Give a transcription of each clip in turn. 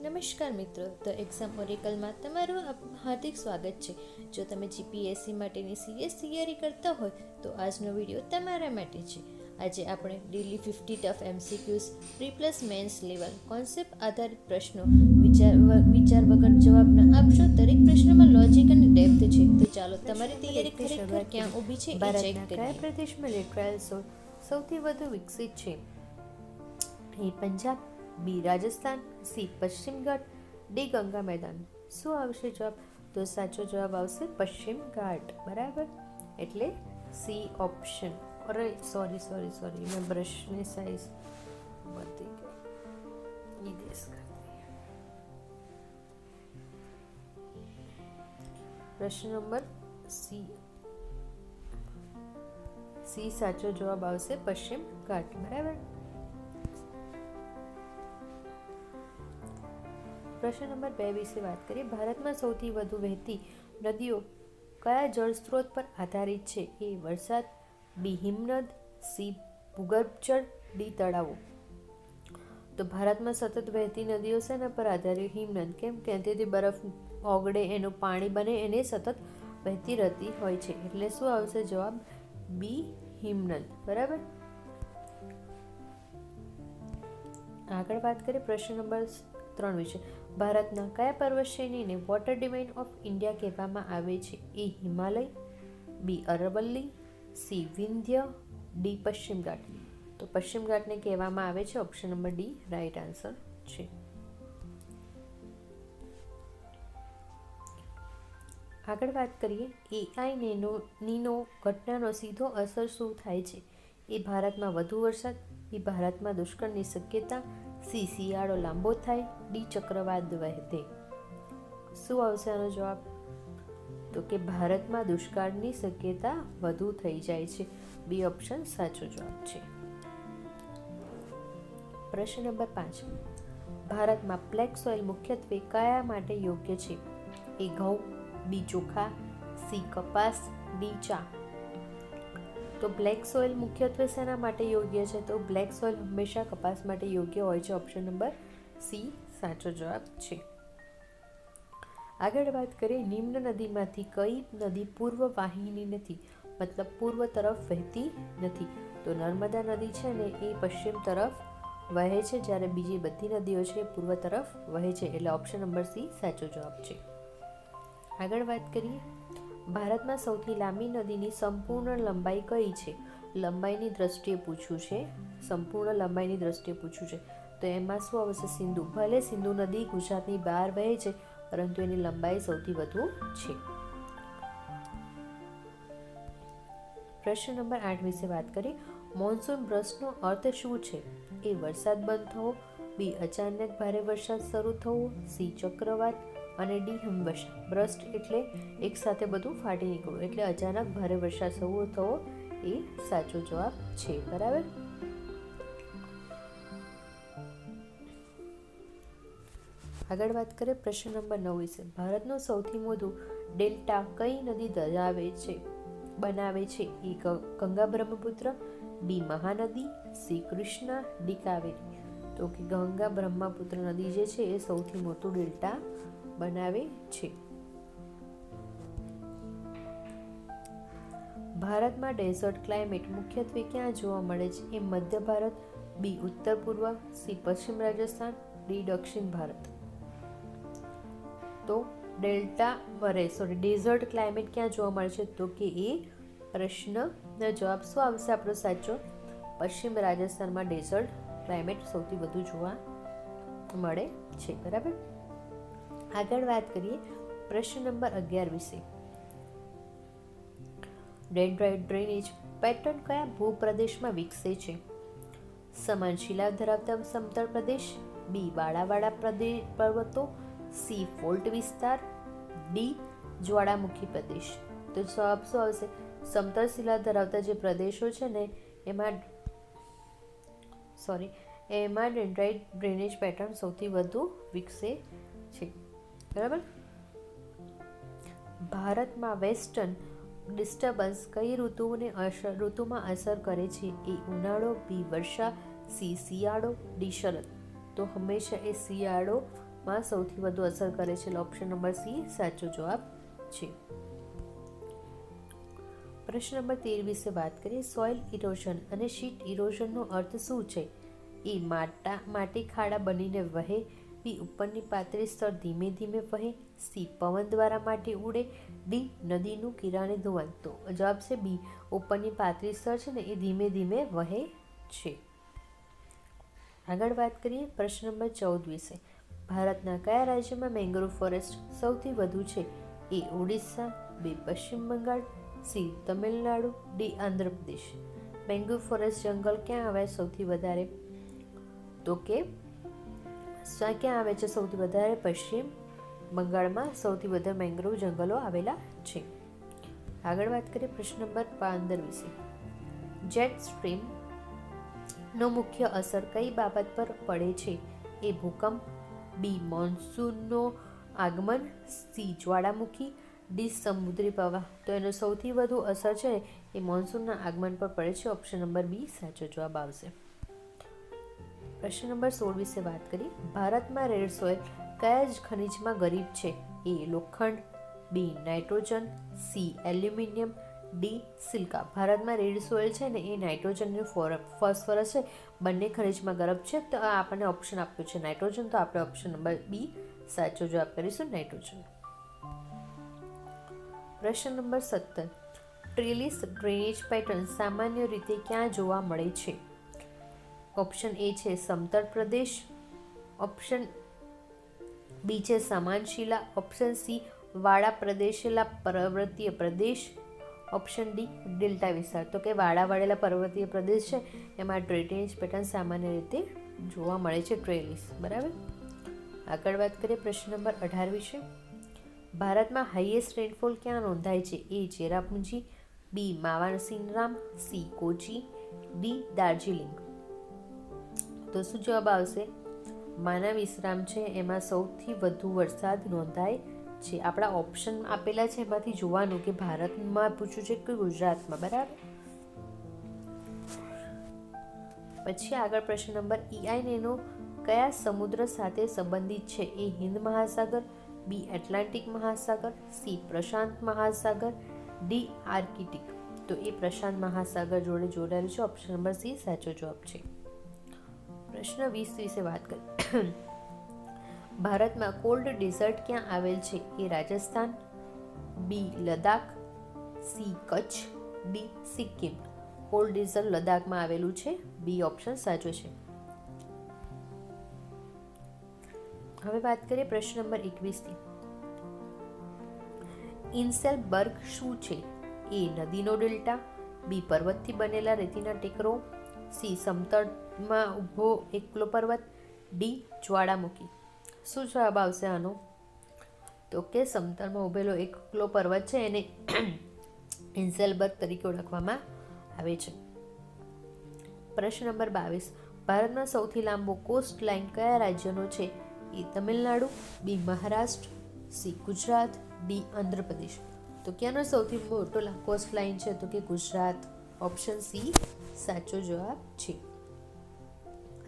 નમસ્કાર મિત્રો તો એક્ઝામ ઓરેકલમાં તમારું હાર્દિક સ્વાગત છે. જો તમે જીપીએસસી માટેની સિરિયસ તૈયારી કરતા હોય તો આજનો વીડિયો તમારા માટે છે. આજે આપણે daily fifty tough MCQs pre plus mains level concept આધારિત પ્રશ્નો વિચાર વિચાર વગર જવાબ ન આપશો. દરેક પ્રશ્નમાં લોજિક અને ડેપ્થ છે. તો ચાલો તમારી તૈયારી ખરેખર ક્યાં ઊભી છે એ ચેક ભારતના કયા પ્રદેશમાં લેટરાયલ સોળ સૌથી વધુ વિકસિત છે? A Punjab B Rajasthan C પશ્ચિમ ઘાટ ડી ગંગા મેદાન શું આવશે જવાબ તો સાચો જવાબ આવશે પશ્ચિમ ઘાટ બરાબર એટલે સી ઓપ્શન અરે સોરી સોરી સોરી મેં બ્રશની સાઈઝ વધી ગઈ. ઇરેઝ કરી દઈએ. પ્રશ્ન નંબર સી સી સાચો જવાબ આવશે પશ્ચિમ ઘાટ, બરાબર? પ્રશ્ન નંબર બે વિશે વાત કરીએ. ભારતમાં સૌથી વધુ વહેતી નદીઓ કયા જળ સ્ત્રોત પર આધારિત છે? એ વરસાદ, બી હિમનદ, સી ભૂગર્ભ ડી તળાવો. તો ભારતમાં સતત વહેતી નદીઓ શેના પર આધારિત? હિમનદ. કેમ? કે તેથી બરફ ઓગળે, એનું પાણી બને, એને સતત વહેતી રહેતી હોય છે. એટલે શું આવશે જવાબ? બી હિમનદ. બરાબર? આગળ વાત કરીએ પ્રશ્ન નંબર ત્રણ વિશે. ભારતના કયા પર્વત શ્રેણીને વોટર ડિવાઇન ઓફ ઇન્ડિયા કહેવામાં આવે છે? A Himalaya, B Aravalli, C Vindhya, D પશ્ચિમ ઘાટ તો પશ્ચિમ ઘાટને કહેવામાં આવે છે? Option number D right answer છે. આગળ વાત કરીએ. એઆઈ નેનો, નીનો ઘટનાનો સીધો અસર શું થાય છે? એ ભારતમાં વધુ વરસાદ, એ ભારતમાં દુષ્કાળની શક્યતા સી શિયાળો લાંબો થાય, ડી ચક્રવાત વહેતે. શું આવશે આનો જવાબ? તો કે ભારતમાં દુષ્કાળની શક્યતા વધુ થઈ જાય છે. બી ઓપ્શન સાચો જવાબ છે. પ્રશ્ન નંબર પાંચ. ભારતમાં બ્લેક સોઇલ મુખ્યત્વે કયા માટે યોગ્ય છે? એ ઘઉં, બી ચોખા, સી કપાસ, ડી ચા. તો બ્લેક સોઇલ મુખ્યત્વે શેના માટે યોગ્ય છે? તો બ્લેક સોઇલ હંમેશા કપાસ માટે યોગ્ય હોય છે ઓપ્શન નંબર સી સાચો જવાબ છે. આગળ વાત કરીએ નિમ્ન નદીમાંથી. કઈ નદી પૂર્વ વાહિની નથી? મતલબ પૂર્વ તરફ વહેતી નથી. તો નર્મદા નદી છે ને એ પશ્ચિમ તરફ વહે છે, જ્યારે બીજી બધી નદીઓ છે એ પૂર્વ તરફ વહે છે. એટલે ઓપ્શન નંબર સી સાચો જવાબ છે. આગળ વાત કરીએ ભારતમાં સૌથી લાંબી નદીની સંપૂર્ણ લંબાઈ કઈ છે? લંબાઈની દ્રષ્ટિએ પૂછ્યું છે, સંપૂર્ણ લંબાઈની દ્રષ્ટિએ પૂછ્યું છે, તો એમાં શું આવશે? સિંધુ. ભલે સિંધુ નદી ગુજરાતની બહાર વહે છે, પરંતુ એની લંબાઈ સૌથી વધુ છે. પ્રશ્ન નંબર આઠ વિશે વાત કરીએ. મોન્સૂન બ્રસ્ટનો અર્થ શું છે? એ વરસાદ બંધ થવો, બી અચાનક ભારે વરસાદ શરૂ થવો, સી ચક્રવાત અને ડી હિમવર્ષા બ્રસ્ટ એટલે એક સાથે બધું ફાટી નીકળવું. એટલે અચાનક ભારે વરસાદ થવો થવો એ સાચો જવાબ છે. બરાબર? આગળ વાત કરીએ પ્રશ્ન નંબર નવ વિશે. ભારતનું સૌથી મોટું ડેલ્ટા કઈ નદી ધરાવે છે? બનાવે છે. A Ganga Brahmaputra, B Mahanadi, C Krishna, D Kaveri. તો કે ગંગા બ્રહ્મપુત્ર નદી જે છે એ સૌથી મોટું ડેલ્ટા બનાવે છે. ભારતમાં ડેઝર્ટ ક્લાઇમેટ મુખ્યત્વે ક્યાં જોવા મળે છે? એ મધ્ય ભારત, બી ઉત્તર પૂર્વ, સી પશ્ચિમ રાજસ્થાન, ડી દક્ષિણ ભારત. તો ડેલ્ટા વરે સોરી ડેઝર્ટ ક્લાઇમેટ ક્યાં જોવા મળે છે? તો કે એ પ્રશ્નનો જવાબ શું આવશે આપણો સાચો? પશ્ચિમ રાજસ્થાનમાં ડેઝર્ટ ક્લાઇમેટ સૌથી વધુ જોવા મળે છે, બરાબર? આગળ વાત કરીએ પ્રશ્ન નંબર અગિયાર વિશે. ડેન્ડ્રોઇડ ડ્રેનેજ પેટર્ન કયા ભૂપ્રદેશમાં વિકસે છે? સમાન શિલા ધરાવતા સમતળ પ્રદેશ, બી વાળાવાળા પર્વતો, સી ફોલ્ટ વિસ્તાર, ડી જ્વાળામુખી પ્રદેશ. તો જવાબ શું આવશે? સમતળ શિલા ધરાવતા જે પ્રદેશો છે ને, એમાં સોરી, એમાં ડેન્ડ્રાઇટ ડ્રેનેજ પેટર્ન સૌથી વધુ વિકસે છે. બરાબર? ભારતમાં વેસ્ટર્ન ડિસ્ટર્બન્સ કઈ ઋતુઓને અસર, ઋતુમાં અસર કરે છે એ ઉનાળો, બી વર્ષા, સી શિયાળો, ડી શરદ. તો હંમેશા એ શિયાળોમાં સૌથી વધુ અસર કરે છે. ઓપ્શન નંબર સી, સાચો જવાબ છે. પ્રશ્ન નંબર તેર વિશે વાત કરીએ. સોઇલ ઇરોઝન અને શીટ ઇરોઝનનો અર્થ શું છે? એ માટા, માટી ખાડા બનીને વહે બી ઉપરની પાતળી સ્તર ધીમે ધીમે વહે, સી પવન દ્વારા માટે ઉડે, ડી નદીનું કિરાણે ધોવાણ. તો જવાબ છે બી. ઉપરની પાતળી સ્તર છે ને એ ધીમે ધીમે વહે છે. આગળ વાત કરીએ પ્રશ્ન નંબર ચૌદ વિશે. ભારતના કયા રાજ્યમાં મેંગ્રોવ ફોરેસ્ટ સૌથી વધુ છે? A Odisha, B Paschim Bangal, C Tamil Nadu, D Andhra Pradesh. Mangrove forest જંગલ ક્યાં આવે સૌથી વધારે? તો કે ક્યાં આવે છે સૌથી વધારે પશ્ચિમ બંગાળમાં સૌથી વધારે મેંગ્રોવ જંગલો આવેલા છે. આગળ વાત કરીએ પ્રશ્ન નંબર પંદર વિશે. જેટ સ્ટ્રીમ નો મુખ્ય અસર કઈ બાબત પર પડે છે? એ ભૂકંપ, બી મોન્સૂનનો આગમન, સી જ્વાળામુખી, ડી સમુદ્રી પ્રવાહ. તો એનો સૌથી વધુ અસર છે એ મોન્સૂનના આગમન પર પડે છે. ઓપ્શન નંબર બી સાચો જવાબ આવશે. પ્રશ્ન નંબર સોળ વિશે વાત કરીએ ભારતમાં રેડ સોઇલ કયા જ ખનિજમાં ગરીબ છે? એ લોખંડ, B nitrogen, C aluminium, D silica. ભારતમાં રેડ સોઇલ છે ને એ નાઇટ્રોજન અને ફોસ્ફરસ છે. બંને ખનિજમાં ગરબ છે. તો આ આપણને ઓપ્શન આપ્યો છે નાઇટ્રોજન. તો આપણે ઓપ્શન નંબર બી સાચો જવાબ કરીશું નાઇટ્રોજન. પ્રશ્ન નંબર સત્તર. ટ્રેલિસ ડ્રેનેજ પેટર્ન સામાન્ય રીતે ક્યાં જોવા મળે છે? ઓપ્શન એ છે સમતળ પ્રદેશ. ઓપ્શન બી છે સમાન શિલા ઓપ્શન સી વાળા પ્રદેશેલા પર્વતીય પ્રદેશ. ઓપ્શન ડી ડેલ્ટા વિસ્તાર. તો કે વાળા વાળેલા પર્વતીય પ્રદેશ છે. એમાં ડ્રેનેજ પેટર્ન સામાન્ય રીતે જોવા મળે છે ટ્રેલિસ બરાબર? આગળ વાત કરીએ પ્રશ્ન નંબર અઢાર વિશે. ભારતમાં હાઈએસ્ટ રેનફોલ ક્યાં નોંધાય છે? A Cherrapunji B Mawsynram C Kochi D Darjeeling. તો શું જવાબ આવશે? માના વિશ્રામ છે, એમાં સૌથી વધુ વરસાદ નોંધાય છે. આપણા ઓપ્શન આપેલા છે, એમાંથી જોવાનું કે ભારતમાં પૂછ્યું છે કે ગુજરાતમાં, બરાબર? પછી આગળ પ્રશ્ન નંબર ઈઆઈ નેનો કયા સમુદ્ર સાથે સંબંધિત છે? એ હિન્દ મહાસાગર બી એટલાન્ટિક મહાસાગર સી પ્રશાંત મહાસાગર ડી આર્કિટિક તો એ પ્રશાંત મહાસાગર જોડે જોડાયેલું છે. ઓપ્શન નંબર સી સાચો જવાબ છે. પ્રશ્ન વીસ વિશે વાત કરી. ભારતમાં કોલ્ડ ડેઝર્ટ ક્યાં આવેલ છે? A Rajasthan, B Ladakh C, Kutch, D, Sikkim. Cold desert લદાખમાં આવેલું છે. બી, ઓપ્શન સાચો છે. હવે વાત કરીએ પ્રશ્ન નંબર એકવીસથી ઇન્સેલબર્ગ શું છે? એ નદીનો ડેલ્ટા, બી, પર્વતથી બનેલા રેતીના ટેકરો સી સમતળમાં ઊભો એકલો પર્વત, ડી જ્વાળામુખી શું જવાબ આવશે આનો? તો કે સમતળમાં ઊભેલો એકલો પર્વત છે એને ઇન્સેલબર્ગ તરીકે ઓળખવામાં આવે છે. પ્રશ્ન નંબર બાવીસ. ભારતમાં સૌથી લાંબો કોસ્ટ લાઇન કયા રાજ્યનો છે? A Tamil Nadu, B Maharashtra, C Gujarat, D Andhra Pradesh. તો ક્યાંનો સૌથી મોટો કોસ્ટ લાઇન છે? તો કે ગુજરાત. ઓપ્શન સી સાચો જવાબ છે.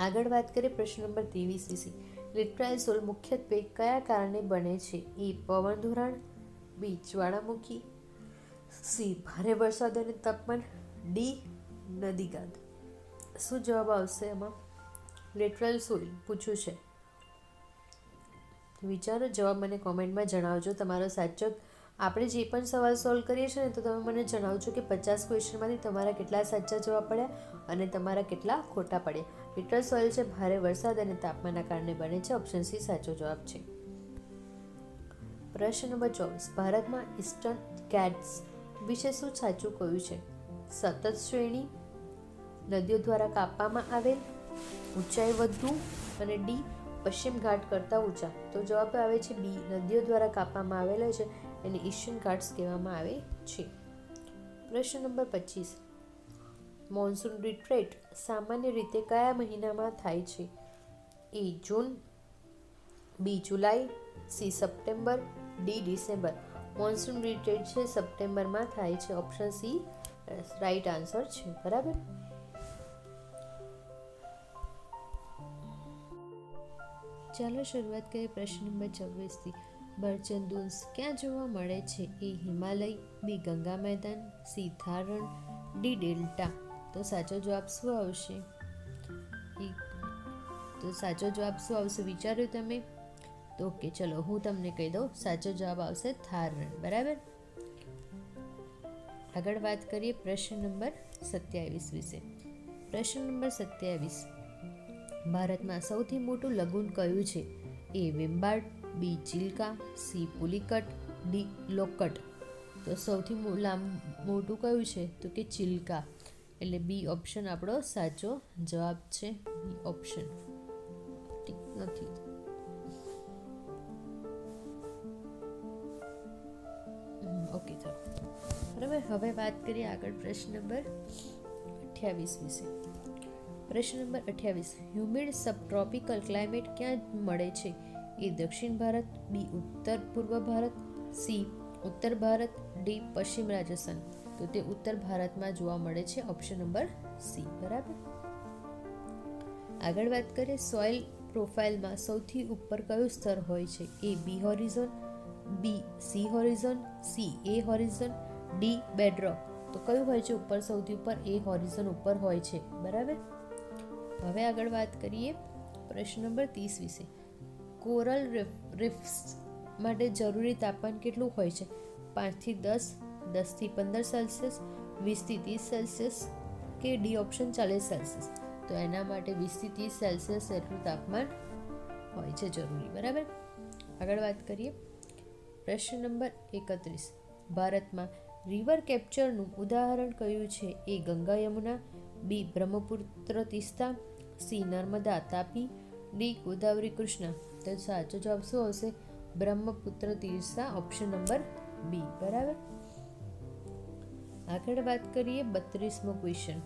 આગળ વાત કરીએ પ્રશ્ન નંબર ત્રેવીસ વિશે સોલ મુખ્યત્વે કયા કારણે બને છે? એ પવન ધોરણ બી જ્વાળામુખી સી ભારે વરસાદ અને તાપમાન, ડી નદીગાંધ શું જવાબ આવશે એમાં લેટરલ સોઇલ પૂછ્યું છે. વિચારો, જવાબ મને કોમેન્ટમાં જણાવજો. તમારો સાચો આપણે જે પણ સવાલ સોલ્વ કરીએ છીએ ને, તો તમે મને જણાવજો કે પચાસ ક્વેશ્ચનમાંથી તમારા કેટલા સાચા જવાબ પડ્યા અને તમારા કેટલા ખોટા પડ્યા. લિટરલ સોઇલ છે, ભારે વરસાદ અને તાપમાનના કારણે બને છે, ઓપ્શન સી સાચો જવાબ છે. પ્રશ્ન નંબર ચોવીસ. ભારતમાં ઇસ્ટર્ન કેટ્સ વિશે શું સાચું કહ્યું છે? સતત શ્રેણી, નદીઓ દ્વારા કાપવામાં આવેલ, ઊંચાઈ વધુ અને ડી, પશ્ચિમ ઘાટ કરતાં ઊંચા. તો જવાબ આવે છે બી. નદીઓ દ્વારા કાપવામાં આવેલો છે. એને ઈસ્ટર્ન ઘાટ્સ કહેવામાં આવે છે. પ્રશ્ન નંબર પચીસ. મોન્સૂન રિટ્રેટ સામાન્ય રીતે કયા મહિનામાં થાય છે? A June B July C September D December monsoon retreat છે સપ્ટેમ્બરમાં થાય છે. ઓપ્શન સી રાઈટ આન્સર છે. બરાબર? ચાલો શરૂઆત કરીએ પ્રશ્ન નંબર છવ્વીસથી. બરચન દુન્સ ક્યાં જોવા મળે છે? એ હિમાલય, બી ગંગા મેદાન, સી થારણ, ડી ડેલ્ટા. તો સાચો જવાબ શું આવશે? તો સાચો જવાબ શું આવશે વિચાર્યું તમે? તો ઓકે, ચલો, હું તમને કહી દઉં, સાચો જવાબ આવશે થારણ, બરાબર? આગળ વાત કરીએ પ્રશ્ન નંબર સત્યાવીસ વિશે. પ્રશ્ન નંબર સત્યાવીસ. ભારતમાં સૌથી મોટું લગુન કયું છે? A Vembanad B Chilika C Pulicat, D Loktak. તો સૌથી મોટું કયું છે? તો કે ચિલ્કા. એટલે બી ઓપ્શન આપણો સાચો જવાબ છે બી ઓપ્શન. ઠીક નથી. ઓકે, ચાલો. બરાબર? હવે વાત કરીએ આગળ પ્રશ્ન નંબર અઠ્યાવીસ વિશે. પ્રશ્ન નંબર અઠ્યાવીસ. હ્યુમિડ સબટ્રોપિકલ ક્લાઇમેટ ક્યાં મળે છે? એ દક્ષિણ ભારત, બી ઉત્તર પૂર્વ ભારત, સી ઉત્તર ભારત, ડી પશ્ચિમ રાજસ્થાન. તો તે ઉત્તર ભારતમાં જોવા મળે છે ઓપ્શન નંબર સી, બરાબર? આગળ વાત કરીએ સોઇલ પ્રોફાઇલમાં સૌથી ઉપર કયું સ્તર હોય છે? A B horizon B C horizon C A horizon D bedrock તો કયું હોય છે ઉપર? સૌથી ઉપર એ હોરિઝોન ઉપર હોય છે. બરાબર? હવે આગળ વાત કરીએ પ્રશ્ન નંબર ત્રીસ વિશે. કોરલ રિફ્સ માટે જરૂરી તાપમાન કેટલું હોય છે? પાંચથી દસ, દસથી પંદર સેલ્સિયસ, વીસથી ત્રીસ સેલ્સિયસ કે ડી ઓપ્શન ચાલીસ સેલ્સિયસ? તો એના માટે વીસથી ત્રીસ સેલ્સિયસ એટલું તાપમાન હોય છે જરૂરી, બરાબર? આગળ વાત કરીએ. પ્રશ્ન નંબર એકત્રીસ. ભારતમાં રિવર કેપ્ચરનું ઉદાહરણ કયું છે? A Ganga Yamuna, B Brahmaputra Teesta, C Narmada Tapi, D Godavari Krishna. તો સાચો જવાબ શું આવશે? Brahmaputra Teesta option number B બરાબર? આગળ વાત કરીએ બત્રીસમો ક્વેશ્ચન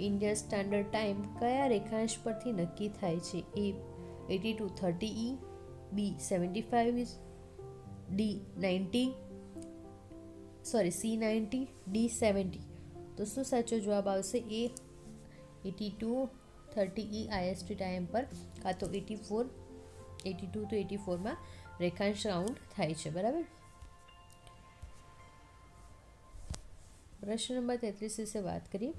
ઇન્ડિયા સ્ટાન્ડર્ડ ટાઈમ કયા રેખાંશ પરથી નક્કી થાય છે? A eighty two thirty E B seventy five D ninety sorry C ninety D seventy તો શું સાચો જવાબ આવશે? A eighty two thirty E IST time પર, કાં તો eighty four eighty two two eighty ફોરમાં રેખાંશ રાઉન્ડ થાય છે, બરાબર? પ્રશ્ન નંબર તેત્રીસ વિશે વાત કરીએ.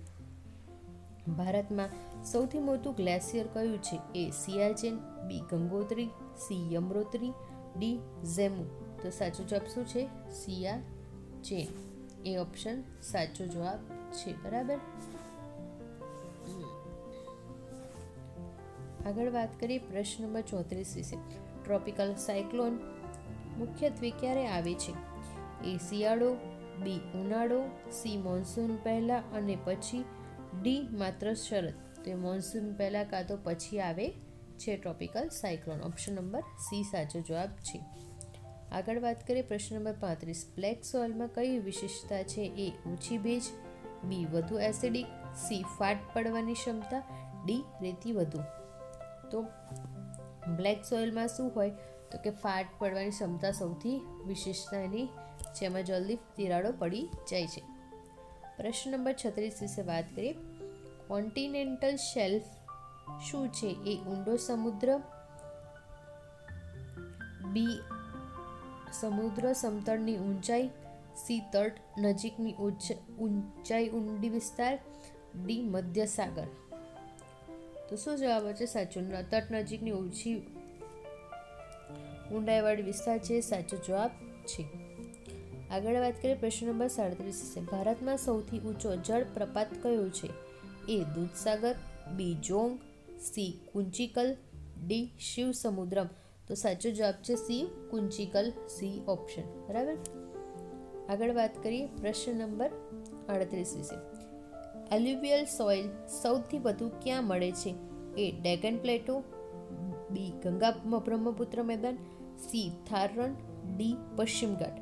ભારતમાં સૌથી મોટું ગ્લેશિયર કયું છે? A Siachen, B Gangotri, C Yamunotri, D Zemu. તો સાચો જવાબ શું છે? સિયાચેન. એ ઓપ્શન સાચો જવાબ છે, બરાબર? આગળ વાત કરીએ પ્રશ્ન નંબર ચોત્રીસ વિશે. ટ્રોપિકલ સાયક્લોન મુખ્યત્વે ક્યારે આવે છે? એ શિયાળો બી ઉનાળો સી મોન્સૂન પહેલાં અને પછી ડી માત્ર શરદ તો એ મોન્સૂન પહેલાં કાં તો પછી આવે છે tropical cyclone option number C સાચો જવાબ છે. આગળ વાત કરીએ પ્રશ્ન નંબર પાંત્રીસ. બ્લેક સોઇલમાં કઈ વિશેષતા છે? એ ઓછી ભેજ બી વધુ એસિડિક સી ફાટ પડવાની ક્ષમતા ડી રેતી વધુ. તો બ્લેક સોઇલમાં શું હોય? તો કે ફાટ પડવાની ક્ષમતા સૌથી વિશેષતા એની, જેમાં જલ્દી તિરાડો પડી જાય છે. પ્રશ્ન નંબર છત્રીસ વિશે વાત કરીએ. કોન્ટિનેન્ટલ શેલ્ફ શું છે? એ ઊંડો સમુદ્ર, બી સમુદ્ર સમતળની ઊંચાઈ, સી તટ નજીકની ઊંચ ઊંચાઈ ઊંડી વિસ્તાર, ડી મધ્ય સાગર. તો શું જવાબ છે? સાચો તટ નજીકની ઓછી ઊંડાઈવાળી વિસ્તાર છે સાચો જવાબ છે. આગળ વાત કરીએ પ્રશ્ન નંબર સાડત્રીસ છે ભારતમાં સૌથી ઊંચો જળ પ્રપાત કયો છે? A Dudhsagar, B Jog, C Kunchikal, D Shivasamudram તો સાચો જવાબ છે સી કુંચિકલ, સી ઓપ્શન. બરાબર? આગળ વાત કરીએ પ્રશ્ન નંબર આડત્રીસ વિશે. એલ્યુવિયલ સોઇલ સૌથી વધુ ક્યાં મળે છે? એ ડેગન પ્લેટો, બી ગંગા બ્રહ્મપુત્ર મેદાન, સી થાર રણ ડી પશ્ચિમ ઘાટ.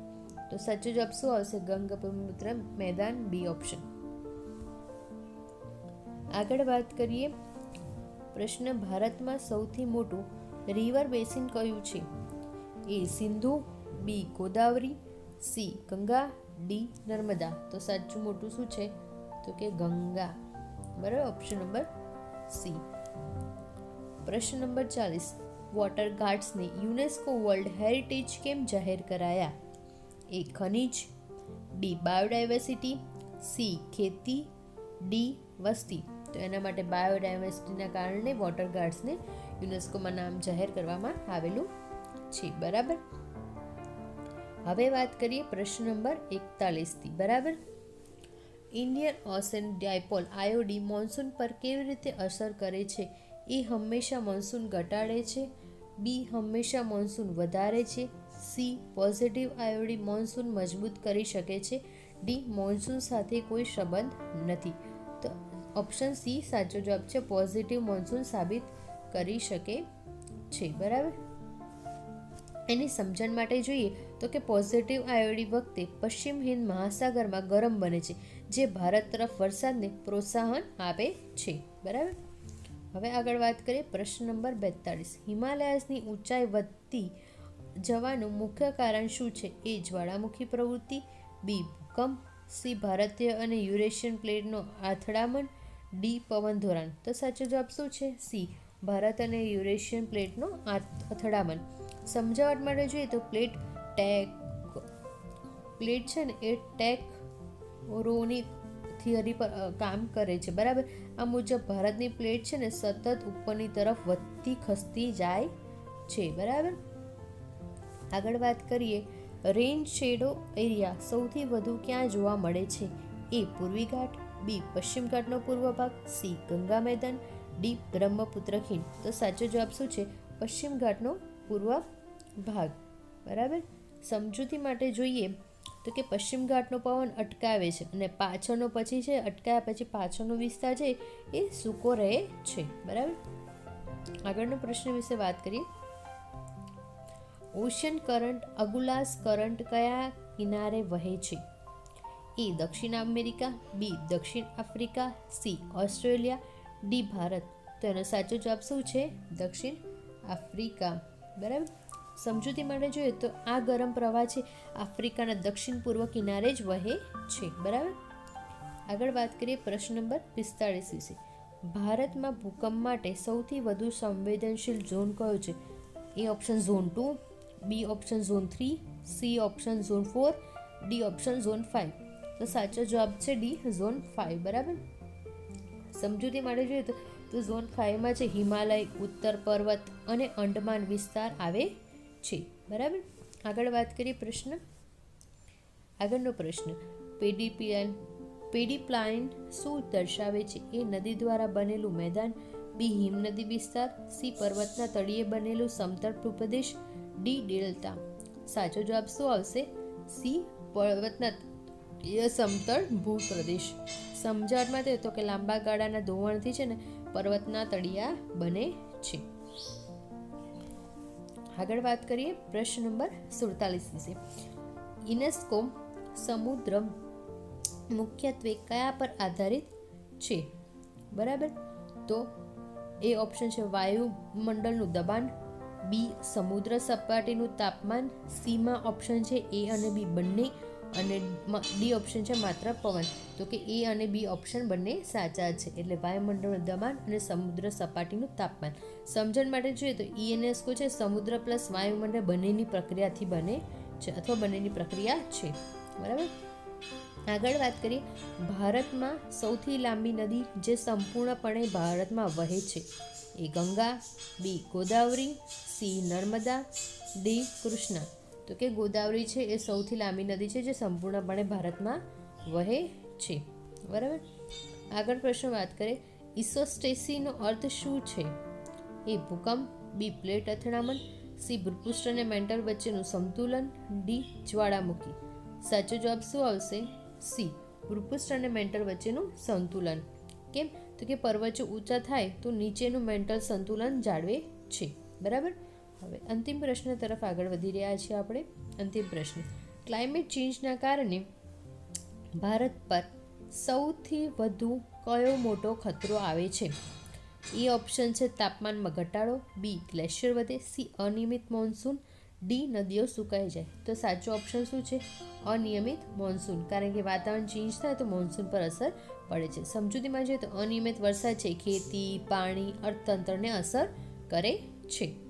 તો સાચો જવાબ શું આવશે? ગંગા બ્રહ્મપુત્ર મેદાન, બી ઓપ્શન. આગળ વાત કરીએ. પ્રશ્ન ભારતમાં સૌથી મોટું રિવર બેસિન કયું છે? A Sindhu, B Godavari, C Ganga, D Narmada. તો સાચું મોટું શું છે? તો કે ગંગા. બરાબર? ઓપ્શન નંબર સી પ્રશ્ન નંબર ચાલીસ. વોટર ગાર્ડ્સને યુનેસ્કો વર્લ્ડ હેરિટેજ કેમ જાહેર કરાયા? એ ખનિજ. ડી બાયોડાયવર્સિટી સી ખેતી. ડી વસ્તી. તો એના માટે બાયોડાયવર્સિટીના કારણે વોટર ગાર્ડ્સને યુનેસ્કોમાં નામ જાહેર કરવામાં આવેલું છે. બરાબર? હવે વાત કરીએ પ્રશ્ન નંબર એકતાલીસથી બરાબર? Indian Ocean dipole IOD monsoon પર કેવી રીતે અસર કરે છે? એ હંમેશા મોન્સૂન ઘટાડે છે. બી, હંમેશા મોન્સૂન વધારે છે. સી, પોઝિટિવ આયોડી મોન્સૂન મજબૂત કરી શકે છે. ડી, મોન્સૂન સાથે કોઈ સંબંધ નથી. તો ઓપ્શન સી, સાચો જવાબ છે, પોઝિટિવ મોન્સૂન સાબિત કરી શકે છે. બરાબર? એની સમજણ માટે જોઈએ તો કે પોઝિટિવ આયોડી વખતે પશ્ચિમ હિન્દ મહાસાગરમાં ગરમ બને છે. જે ભારત તરફ વરસાદને પ્રોત્સાહન આપે છે. બરાબર? હવે આગળ વાત કરીએ પ્રશ્ન નંબર બેતાળીસ. હિમાલયાસની ઊંચાઈ વધતી જવાનું મુખ્ય કારણ શું છે? એ જ્વાળામુખી પ્રવૃત્તિ, બી ભૂકંપ, સી ભારતીય અને યુરેશિયન પ્લેટનો આથડામણ ડી પવન ધોરણ. તો સાચો જવાબ શું છે? સી ભારત અને યુરેશિયન પ્લેટનો અથડામણ. સમજાવટ માટે જોઈએ તો પ્લેટ ટેક પ્લેટ છે ને એ ટેક રોની થિયરી પર કામ કરે છે. બરાબર? આ મુજબ ભારતની પ્લેટ છે ને સતત ઉપરની તરફ વધતી ખસતી જાય છે. બરાબર? આગળ વાત કરીએ. રેન્જ શેડો એરિયા સૌથી વધુ ક્યાં જોવા મળે છે? એ પૂર્વી ઘાટ, બી પશ્ચિમ ઘાટનો પૂર્વ ભાગ, સી ગંગા મેદાન, ડી બ્રહ્મપુત્ર ખીણ. તો સાચો જવાબ શું છે? પશ્ચિમ ઘાટનો પૂર્વ ભાગ. બરાબર? સમજૂતી માટે જોઈએ તો કે પશ્ચિમ ઘાટનો પવન અટકાવે છે અને પાછળનો પછી છે, અટકાયા પછી પાછળનો વિસ્તાર છે એ સૂકો રહે છે. બરાબર? આગળનો પ્રશ્ન વિશે વાત કરીએ. ઓશિયન કરંટ, અગુલાસ કરંટ કયા કિનારે વહે છે? એ દક્ષિણ અમેરિકા, બી દક્ષિણ Africa, C Australia, D Bharat. તો એનો સાચો જવાબ શું છે? દક્ષિણ આફ્રિકા. બરાબર? સમજૂતી માટે જોઈએ તો આ ગરમ પ્રવાહ છે. આફ્રિકાના દક્ષિણ પૂર્વ કિનારે જ વહે છે. બરાબર? આગળ વાત કરીએ પ્રશ્ન નંબર પિસ્તાળીસ વિશે. ભારતમાં ભૂકંપ માટે સૌથી વધુ સંવેદનશીલ ઝોન કયો છે? A option zone two, B option zone three, C option zone four, D option zone five તો સાચો જવાબ છે ડી ઝોન ફાઇવ બરાબર? સમજૂતી માટે જોઈએ તો ઝોન ફાઇવમાં છે હિમાલય, ઉત્તર પર્વત અને અંડમાન વિસ્તાર આવે છે. બરાબર? આગળ વાત કરીએ પ્રશ્ન. આગળનો પ્રશ્ન. પેડીપિયન પેડીપ્લાઇન શું દર્શાવે છે? એ નદી દ્વારા બનેલું મેદાન, બી હિમનદી વિસ્તાર, સી પર્વતના તળિયે બનેલું સમતળ ભૂપ્રદેશ, ડી ડેલ્ટા. સાચો જવાબ શું આવશે? સી પર્વતના એ સમતળ ભૂપ્રદેશ. સમજાવટમાં તે તો કે લાંબા ગાળાના ધોવાણથી છે ને પર્વતના તળિયા બને છે. આગળ વાત કરીએ પ્રશ્ન નંબર સુડતાલીસ વિશે યુનેસ્કો સમુદ્ર મુખ્યત્વે કયા પર આધારિત છે? બરાબર? તો એ ઓપ્શન છે વાયુમંડળનું દબાણ, બી સમુદ્ર સપાટીનું તાપમાન, સીમાં ઓપ્શન છે એ અને બી બંને. અને ડી ઓપ્શન છે માત્ર પવન. તો કે એ અને બી ઓપ્શન બંને સાચા છે. એટલે વાયુમંડળનું દબાણ અને સમુદ્ર સપાટીનું તાપમાન. સમજણ માટે જોઈએ તો ઈએનએસકો છે, સમુદ્ર પ્લસ વાયુમંડળ બંનેની પ્રક્રિયાથી બને છે અથવા બંનેની પ્રક્રિયા છે. બરાબર? આગળ વાત કરીએ. ભારતમાં સૌથી લાંબી નદી જે સંપૂર્ણપણે ભારતમાં વહે છે A Ganga, B Godavari, C Narmada, D Krishna. તો કે ગોદાવરી છે એ સૌથી લાંબી નદી છે જે સંપૂર્ણપણે ભારતમાં વહે છે. બરાબર? આગળ પ્રશ્ન વાત કરીએ. ઇસોસ્ટેસીનો અર્થ શું છે? એ ભૂકંપ, બી પ્લેટ અથડામણ, સી ભૂપૃષ્ઠ અને મેન્ટલ વચ્ચેનું સંતુલન, ડી જ્વાળામુખી. સાચો જવાબ શું આવશે? સી ભૂપૃષ્ઠ અને મેન્ટલ વચ્ચેનું સંતુલન. કેમ? તો કે પર્વતો ઊંચા થાય તો નીચેનું મેન્ટલ સંતુલન જાળવે છે. બરાબર? હવે અંતિમ પ્રશ્ન તરફ આગળ વધી રહ્યા છીએ આપણે. અંતિમ પ્રશ્ન. ક્લાઇમેટ ચેન્જના કારણે ભારત પર સૌથી વધુ કયો મોટો ખતરો આવે છે? એ ઓપ્શન છે તાપમાનમાં ઘટાડો બી ગ્લેશિયર વધે સી અનિયમિત મોન્સૂન ડી નદીઓ સુકાઈ જાય. તો સાચો ઓપ્શન શું છે? અનિયમિત મોન્સૂન કારણ કે વાતાવરણ ચેન્જ થાય તો મોન્સૂન પર અસર પડે છે. સમજૂતીમાં જોઈએ તો અનિયમિત વરસાદ છે. ખેતી, પાણી, અર્થતંત્રને અસર કરે છે.